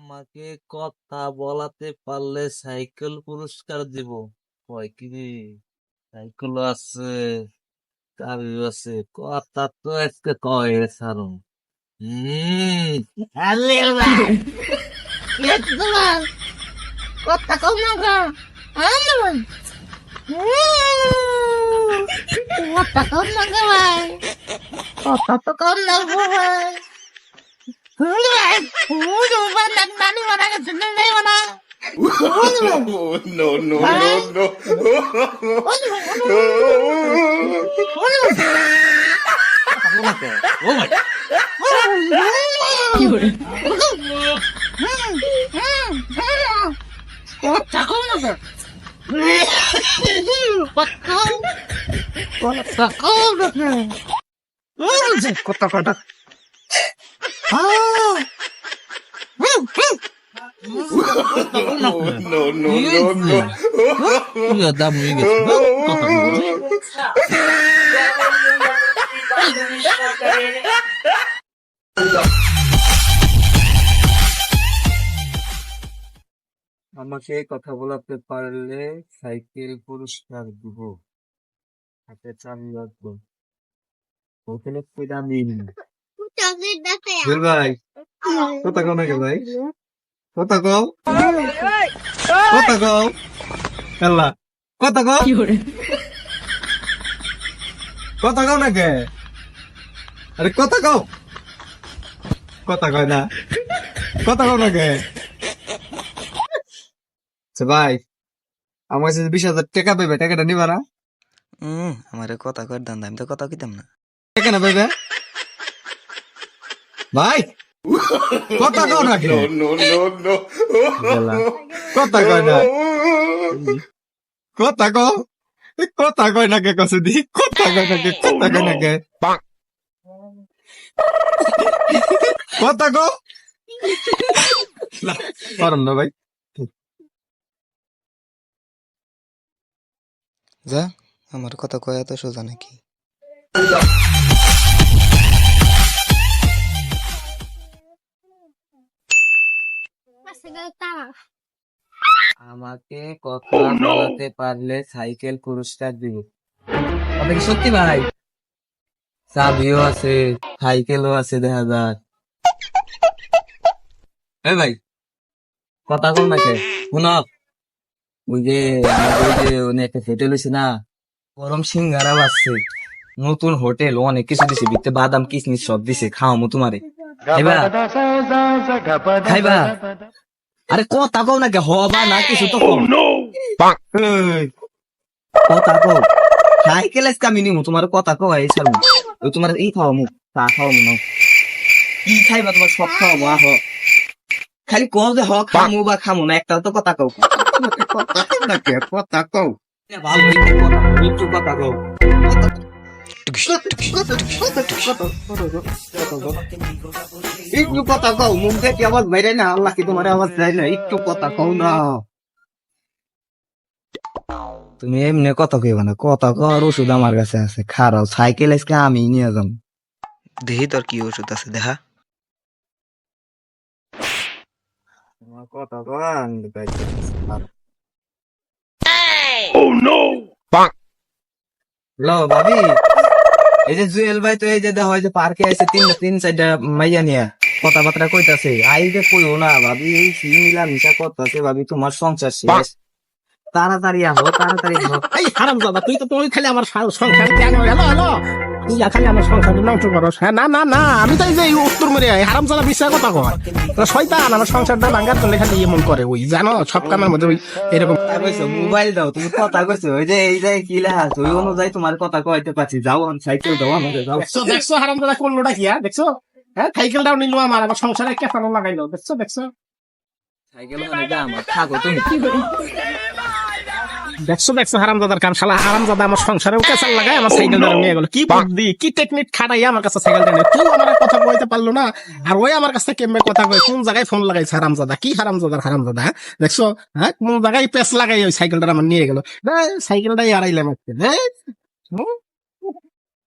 আমাকে কথা বলাতে পারলে সাইকেল পুরস্কার দিব। কয় কি রে? সাইকেল আছে চাবিও আছে, কথা তো আজকে কয় সারো হম কথা কম না ভাই কথা কম না কথা তো কম না ভাই। নানি মারা গেছে নেই Oh, no, no, no, no. ও ভাই Oh, no, no, no, no. তুই দাম হয়ে গেছে কথা বলছি আমাকে কথা বলাতে পারলে সাইকেল পুরস্কার দিব হাতে চাবি রাখব ওখানে কইরা মিল চাকরি দেখে জুল ভাই কথা কও নাকি ভাই কথা কও কথা কও এল্লা কথা কও কথা কও নাকি আরে কথা কও কথা কয় না কথা কও নাকি আচ্ছা ভাই আমার কাছে বিশ হাজার টাকা পাইবে টাকাটা নিবা না হুম আমারে কথা কর দান আমি তো কথা কইতাম না টাকা না পাইবে ভাই কথা কও. এল্লা, কথা কয় না। কথা কও। এ কথা কয় না কে কসে দি? কথা কয় না কে কথা কয় না কে? কথা কও। না পারম না ভাই। যা আমার কথা কয় এত সোজা নাকি? আমাকে কথা বলাতে পারলে সাইকেল পুরস্কার দিব। আপনি কি সত্যি ভাই? চাবিও আছে সাইকেলও আছে দেখা যাক। এই ভাই কথা কম নাকি? শুন ওই যে আমাদের ওই যে উনি একটা হোটেল হয়েছে না গরম সিঙ্গারা বাজছে নতুন হোটেল অনেক কিছু দিছে ভিতরে বাদাম কিসমিস সব দিছে খাওয়ামু তোমারে। খাইবা? খাইবা? আরে কথা কও নাকি হবা না কিছু তো কও এই, কথা কও সাইকেল আজকে আমি নিমু তোমার কথা কও এই ওই তোমার এই খাওয়ামু চা খাওয়ামু না কি খাইবা তোমার সব খাওয়ামু আহ। খালি কও যে হ খামু বা খামু না একটা তো কথা কও। কথা কও নাকি কথা কও ভালো হইতে কথা। একটু কথা কও। একটু কথা কও মুখ দেখে আওয়াজ বাইরে না? আল্লাহ কি তোমার আওয়াজ যায় না? একটু কথা কও না। তুমি এমনি কথা কইবা না কথা কর ওষুধ আমার কাছে আছে। খারাপ সাইকেল আজকে আমি নিয়ে যাম। দেহি তোর কি ওষুধ আছে দেখা। তোমার কথা কর আমি গাইতে হ্যালো ভাবি। এই যে জুয়েল ভাই তো এই যে দেখা হয় যে পার্কে আইছে তিন তিন চারটা মাইয়া নিয়া কথাবার্তা কইতাছে। আই যে কইও না ভাবি, এই কি মিলা মিশা করতেছে ভাবি, তোমার সংসার শেষ। তাড়াতাড়ি আহো তাড়াতাড়ি আহো। এই হারাম বাবা তুই তো তুই খালি আমার সংসার হ্যালো হ্যালো। তুই যা খালি আমার সংসার নষ্ট করস। হ্যাঁ না না না আমি তো এই যে উত্তর মেরে হারাম দাদা বিশ্বাস কথা কয়। শয়তান আমার সংসারটা ভাঙার জন্য খালি এমন করে ওই জানো সব কামের মধ্যে ওই এরকম। মোবাইল দাও তুমি কথা কইছো ওই যে এই যে কি আছে ওই অনুযায়ী তোমার কথা কইতে পারছি। যাও সাইকেল দাও আমাদের যাও। দেখছ হারাম দাদা করলোটা কি হ্যাঁ দেখছ? হ্যাঁ সাইকেলটাও নিল আমার আমার সংসারে কেফানো লাগাইলো দেখছ দেখছ? সাইকেল মানে আমার থাকো তুমি। দেখছ দেখছ হারাম দাদার কাম শালা হারামজাদা আমার সংসারে কেসাল লাগায় আমার সাইকেলটা নিয়ে গেল। কি বুদ্ধি কি টেকনিক খাটাই আমার কাছে সাইকেলটা নিয়ে তুই আমার কথা কইতে পারল না। আর ওই আমার কাছে কেমবে কথা কয় কোন জায়গায় ফোন লাগাইছে হারামজাদা? কি হারাম দাদার হারাম দাদা হ্যাঁ? দেখছ হ্যাঁ? কোন জায়গায় পেস লাগাই ওই সাইকেলটা আমার নিয়ে গেল। সাইকেলটাই আড়াইলাম আজকে